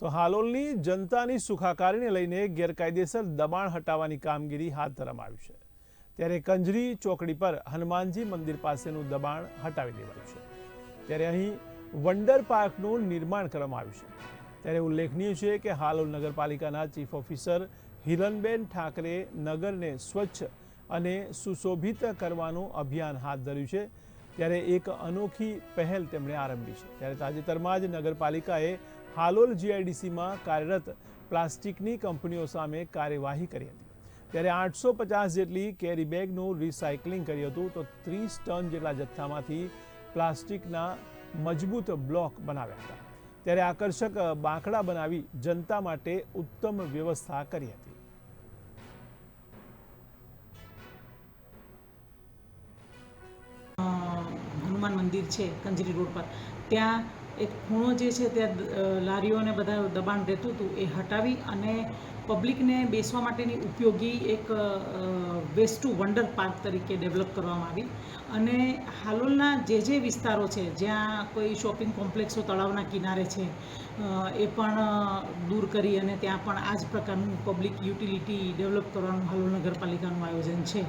તો હાલોલની જનતાની સુખાકારીને લઈને ગેરકાયદેસર દબાણ હટાવવાની કામગીરી હાથ ધરવામાં આવી છે. ત્યારે કંજરી ચોકડી પર હનુમાનજી મંદિર પાસેનું દબાણ હટાવી દેવાયું છે. ત્યારે અહીં વંડર પાર્કનું નિર્માણ કરવામાં આવ્યું છે. ત્યારે ઉલ્લેખનીય છે કે હાલોલ નગરપાલિકાના ચીફ ઓફિસર હિરનબેન ઠાકરે નગરને સ્વચ્છ અને સુશોભિત કરવાનું અભિયાન હાથ ધર્યું છે. ત્યારે એક અનોખી પહેલ તેમણે આરંભી છે. ત્યારે તાજેતરમાં જ નગરપાલિકાએ હાલોલ જીઆઈડીસીમાં કાર્યરત પ્લાસ્ટિકની કંપનીઓ સામે કાર્યવાહી કરી હતી. ત્યારે આઠસો પચાસ જેટલી કેરી બેગનું રિસાયકલિંગ કર્યું હતું તો ત્રીસ ટન જેટલા જથ્થામાંથી પ્લાસ્ટિકના મજબૂત બ્લોક બનાવ્યા હતા. ત્યારે આકર્ષક બાંકડા બનાવી જનતા માટે ઉત્તમ વ્યવસ્થા કરી હતી. હનુમાન મંદિર છે, કંજરી રોડ પર. ત્યાં એક ખૂણો જે છે ત્યાં લારીઓને બધા દબાણ રહેતું હતું, એ હટાવી અને પબ્લિકને બેસવા માટેની ઉપયોગી એક વેસ્ટ ટુ વન્ડર પાર્ક તરીકે ડેવલપ કરવામાં આવી. અને હાલોલના જે જે વિસ્તારો છે, જ્યાં કોઈ શોપિંગ કોમ્પ્લેક્સો તળાવના કિનારે છે એ પણ દૂર કરી અને ત્યાં પણ આ જ પ્રકારનું પબ્લિક યુટિલિટી ડેવલપ કરવાનું હાલોલ નગરપાલિકાનું આયોજન છે.